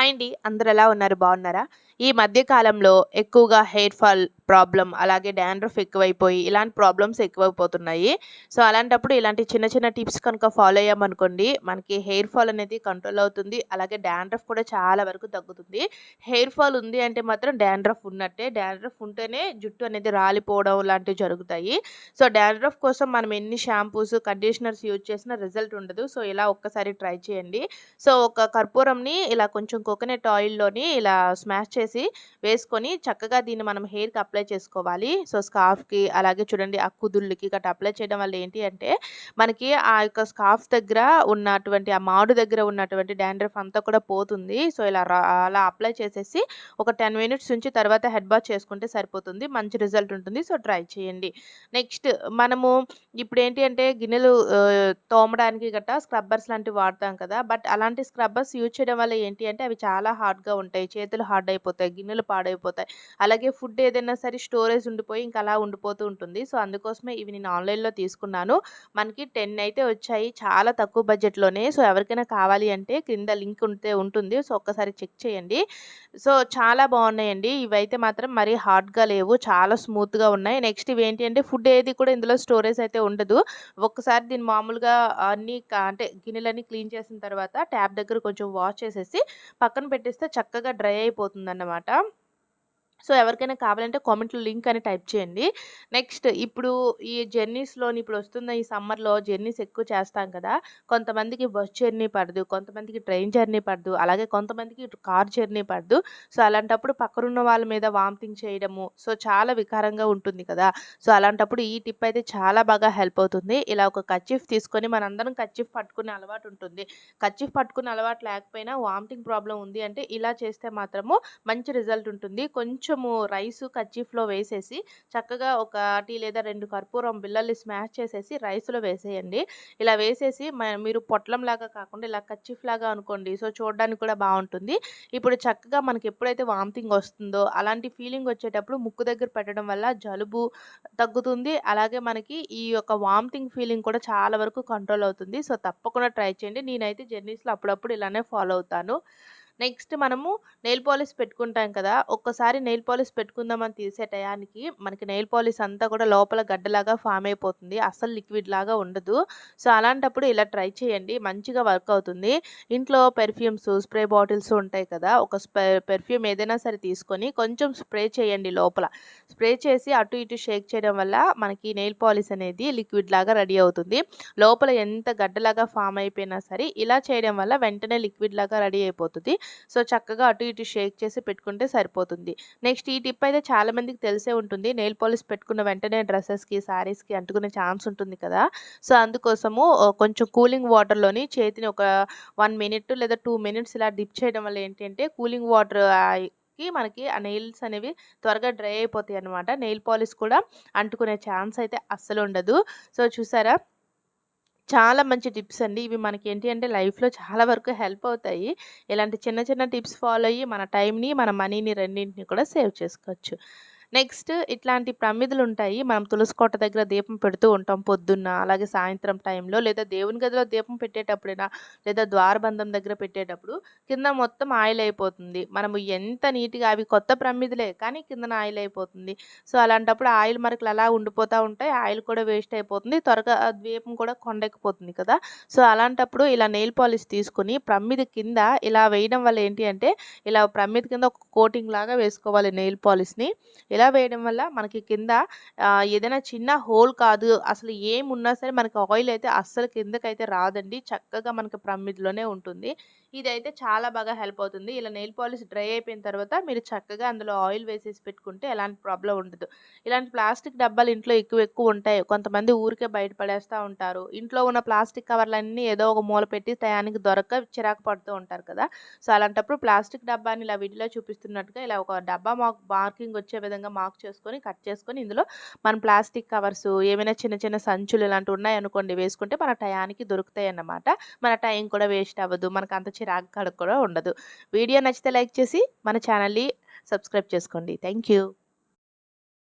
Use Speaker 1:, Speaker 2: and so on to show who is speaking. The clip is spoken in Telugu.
Speaker 1: హాయ్ అండి అందరు ఎలా ఉన్నారు? బాగున్నారా? ఈ మధ్య కాలంలో ఎక్కువగా హెయిర్ ఫాల్ ప్రాబ్లం అలాగే డాండ్రఫ్ ఎక్కువైపోయి ఇలాంటి ప్రాబ్లమ్స్ ఎక్కువైపోతున్నాయి. సో అలాంటప్పుడు ఇలాంటి చిన్న చిన్న టిప్స్ కనుక ఫాలో అయ్యామనుకోండి మనకి హెయిర్ ఫాల్ అనేది కంట్రోల్ అవుతుంది అలాగే డాండ్రఫ్ కూడా చాలా వరకు తగ్గుతుంది. హెయిర్ ఫాల్ ఉంది అంటే మాత్రం డాండ్రఫ్ ఉన్నట్టే డాండ్రఫ్ ఉంటేనే జుట్టు అనేది రాలిపోవడం లాంటివి జరుగుతాయి. సో డాండ్రఫ్ కోసం మనం ఎన్ని షాంపూస్ కండిషనర్స్ యూజ్ చేసినా రిజల్ట్ ఉండదు. సో ఇలా ఒక్కసారి ట్రై చేయండి. సో ఒక కర్పూరంని ఇలా కొంచెం కోకోనట్ ఆయిల్లోని ఇలా స్మాష్ చేసి వేసుకొని చక్కగా దీన్ని మనం హెయిర్కి అప్లై అప్లై చేసుకోవాలి. సో స్కార్ఫ్కి అలాగే చూడండి ఆ కుదుళ్ళకి గట్రా అప్లై చేయడం వల్ల ఏంటి అంటే మనకి ఆ యొక్క స్కార్ఫ్ దగ్గర ఉన్నటువంటి ఆ మాడు దగ్గర ఉన్నటువంటి డాండ్రఫ్ అంతా కూడా పోతుంది. సో ఇలా అలా అప్లై చేసేసి ఒక టెన్ మినిట్స్ నుంచి తర్వాత హెడ్ బాత్ చేసుకుంటే సరిపోతుంది. మంచి రిజల్ట్ ఉంటుంది. సో ట్రై చేయండి. నెక్స్ట్ మనము ఇప్పుడు ఏంటి అంటే గిన్నెలు తోమడానికి గట్టా స్క్రబ్బర్స్ లాంటివి వాడతాం కదా. బట్ అలాంటి స్క్రబ్బర్స్ యూజ్ చేయడం వల్ల ఏంటి అంటే అవి చాలా హార్డ్గా ఉంటాయి. చేతులు హార్డ్ అయిపోతాయి గిన్నెలు పాడైపోతాయి. అలాగే ఫుడ్ ఏదైనా సరే స్టోరేజ్ ఉండిపోయి ఇంకా అలా ఉండిపోతూ ఉంటుంది. సో అందుకోసమే ఇవి నేను ఆన్లైన్లో తీసుకున్నాను. మనకి టెన్ అయితే వచ్చాయి. చాలా తక్కువ బడ్జెట్లోనే. సో ఎవరికైనా కావాలి అంటే క్రింద లింక్ ఉంటే ఉంటుంది. సో ఒక్కసారి చెక్ చేయండి. సో చాలా బాగున్నాయండి. ఇవైతే మాత్రం మరీ హార్డ్గా లేవు. చాలా స్మూత్గా ఉన్నాయి. నెక్స్ట్ ఇవి ఏంటి అంటే ఫుడ్ ఏది కూడా ఇందులో స్టోరేజ్ అయితే ఉండదు. ఒక్కసారి దీన్ని మామూలుగా అన్ని అంటే గిన్నెలన్నీ క్లీన్ చేసిన తర్వాత ట్యాప్ దగ్గర కొంచెం వాష్ చేసేసి పక్కన పెట్టేస్తే చక్కగా డ్రై అయిపోతుంది అన్నమాట సో ఎవరికైనా కావాలంటే కామెంట్లో లింక్ అని టైప్ చేయండి. నెక్స్ట్ ఇప్పుడు ఈ జర్నీస్లోని ఇప్పుడు వస్తున్న ఈ సమ్మర్లో జర్నీస్ ఎక్కువ చేస్తాం కదా! కొంతమందికి బస్ జర్నీ పడదు కొంతమందికి ట్రైన్ జర్నీ పడదు అలాగే కొంతమందికి కార్ జర్నీ పడదు. సో అలాంటప్పుడు పక్కనున్న వాళ్ళ మీద వామిటింగ్ చేయడము సో చాలా వికారంగా ఉంటుంది కదా! సో అలాంటప్పుడు ఈ టిప్ అయితే చాలా బాగా హెల్ప్ అవుతుంది. ఇలా ఒక కచ్చిఫ్ తీసుకొని మనందరం కచ్చిఫ్ పట్టుకునే అలవాటు ఉంటుంది. కచ్చిఫ్ పట్టుకునే అలవాటు లేకపోయినా వామిటింగ్ ప్రాబ్లం ఉంది అంటే ఇలా చేస్తే మాత్రము మంచి రిజల్ట్ ఉంటుంది. కొంచెం కొంచెము రైస్ కచ్చిఫ్లో వేసేసి చక్కగా ఒకటి లేదా రెండు కర్పూరం బిల్లల్ని స్మాష్ చేసేసి రైస్లో వేసేయండి. ఇలా వేసేసి మ- మీరు పొట్లం లాగా కాకుండా ఇలా కచ్చిఫ్ లాగా అనుకోండి. సో చూడడానికి కూడా బాగుంటుంది. ఇప్పుడు చక్కగా మనకి ఎప్పుడైతే వామిటింగ్ వస్తుందో అలాంటి ఫీలింగ్ వచ్చేటప్పుడు ముక్కు దగ్గర పెట్టడం వల్ల జలుబు తగ్గుతుంది. అలాగే మనకి ఈ యొక్క వామిటింగ్ ఫీలింగ్ కూడా చాలా వరకు కంట్రోల్ అవుతుంది. సో తప్పకుండా ట్రై చేయండి. నేనైతే జర్నీస్లో అప్పుడప్పుడు ఇలానే ఫాలో అవుతాను. నెక్స్ట్ మనము నెయిల్ పాలిష్ పెట్టుకుంటాం కదా ఒక్కసారి నెయిల్ పాలిష్ పెట్టుకుందామని తీసే టయానికి మనకి నెయిల్ పాలిష్ అంతా కూడా లోపల గడ్డలాగా ఫామ్ అయిపోతుంది అస్సలు లిక్విడ్ లాగా ఉండదు. సో అలాంటప్పుడు ఇలా ట్రై చేయండి మంచిగా వర్క్ అవుతుంది. ఇంట్లో పెర్ఫ్యూమ్స్ స్ప్రే బాటిల్స్ ఉంటాయి కదా ఒక పెర్ఫ్యూమ్ ఏదైనా సరే తీసుకొని కొంచెం స్ప్రే చేయండి లోపల. స్ప్రే చేసి అటు ఇటు షేక్ చేయడం వల్ల మనకి నెయిల్ పాలిష్ అనేది లిక్విడ్ లాగా రెడీ అవుతుంది. లోపల ఎంత గడ్డలాగా ఫామ్ అయిపోయినా సరే ఇలా చేయడం వల్ల వెంటనే లిక్విడ్ లాగా రెడీ అయిపోతుంది. సో చక్కగా అటు ఇటు షేక్ చేసి పెట్టుకుంటే సరిపోతుంది. నెక్స్ట్ ఈ టిప్ అయితే చాలా మందికి తెలిసే ఉంటుంది. నెయిల్ పాలిష్ పెట్టుకున్న వెంటనే డ్రెస్సెస్కి శారీస్కి అంటుకునే ఛాన్స్ ఉంటుంది కదా. సో అందుకోసము కొంచెం కూలింగ్ వాటర్లోని చేతిని ఒక వన్ మినిట్ లేదా టూ మినిట్స్ ఇలా డిప్ చేయడం వల్ల ఏంటంటే కూలింగ్ వాటర్కి మనకి ఆ నెయిల్స్ అనేవి త్వరగా డ్రై అయిపోతాయి అనమాట నెయిల్ పాలిష్ కూడా అంటుకునే ఛాన్స్ అయితే అస్సలు ఉండదు. సో చూసారా? చాలా మంచి టిప్స్ అండి. ఇవి మనకి ఏంటి అంటే లైఫ్లో చాలా వరకు హెల్ప్ అవుతాయి. ఇలాంటి చిన్న చిన్న టిప్స్ ఫాలో అయ్యి మన టైంని మన మనీని రెండింటిని కూడా సేవ్ చేసుకోవచ్చు. నెక్స్ట్ ఇట్లాంటి ప్రమిదలు ఉంటాయి మనం తులసికోట దగ్గర దీపం పెడుతూ ఉంటాం పొద్దున్న అలాగే సాయంత్రం టైంలో లేదా దేవుని గదిలో దీపం పెట్టేటప్పుడైనా లేదా ద్వారబంధం దగ్గర పెట్టేటప్పుడు కింద మొత్తం ఆయిల్ అయిపోతుంది మనము ఎంత నీట్గా అవి కొత్త ప్రమిదలే కానీ కిందన ఆయిల్ అయిపోతుంది సో అలాంటప్పుడు ఆయిల్ మరకలు అలా ఉండిపోతూ ఉంటాయి. ఆయిల్ కూడా వేస్ట్ అయిపోతుంది. త్వరగా ద్వీపం కూడా కొండెక్కిపోతుంది కదా. సో అలాంటప్పుడు ఇలా నెయిల్ పాలిష్ తీసుకుని ప్రమిది కింద ఇలా వేయడం వల్ల ఏంటి అంటే ఇలా ప్రమిది కింద ఒక కోటింగ్ లాగా వేసుకోవాలి నెయిల్ పాలిష్ని. ఇలా ఇలా వేయడం వల్ల మనకి కింద ఏదైనా చిన్న హోల్ కాదు అసలు ఏమున్నా సరే మనకి ఆయిల్ అయితే అస్సలు కిందకైతే రాదండి. చక్కగా మనకి ప్రమ్మిదిలోనే ఉంటుంది. ఇదైతే చాలా బాగా హెల్ప్ అవుతుంది. ఇలా నెయిల్ పాలిష్ డ్రై అయిపోయిన తర్వాత మీరు చక్కగా అందులో ఆయిల్ వేసేసి పెట్టుకుంటే ఎలాంటి ప్రాబ్లం ఉండదు. ఇలాంటి ప్లాస్టిక్ డబ్బాలు ఇంట్లో ఎక్కువ ఎక్కువ ఉంటాయి. కొంతమంది ఊరికే బయట పడేస్తూ ఉంటారు. ఇంట్లో ఉన్న ప్లాస్టిక్ కవర్లన్నీ ఏదో ఒక మూల పెట్టి టయానికి దొరక్క చిరాకు పడుతూ ఉంటారు కదా. సో అలాంటప్పుడు ప్లాస్టిక్ డబ్బాని ఇలా వీడియోలో చూపిస్తున్నట్టుగా ఇలా ఒక డబ్బా మాకు మార్కింగ్ వచ్చే విధంగా మార్క్ చేసుకొని కట్ చేసుకొని ఇందులో మన ప్లాస్టిక్ కవర్స్ ఏమైనా చిన్న చిన్న సంచులు ఇలాంటివి ఉన్నాయనుకోండి వేసుకుంటే మన టయానికి దొరుకుతాయి అన్నమాట మన టైం కూడా వేస్ట్ అవ్వదు. మనకు అంత చిరాకు కడుకు కూడా ఉండదు. వీడియో నచ్చితే లైక్ చేసి మన ఛానల్ని సబ్స్క్రైబ్ చేసుకోండి. Thank you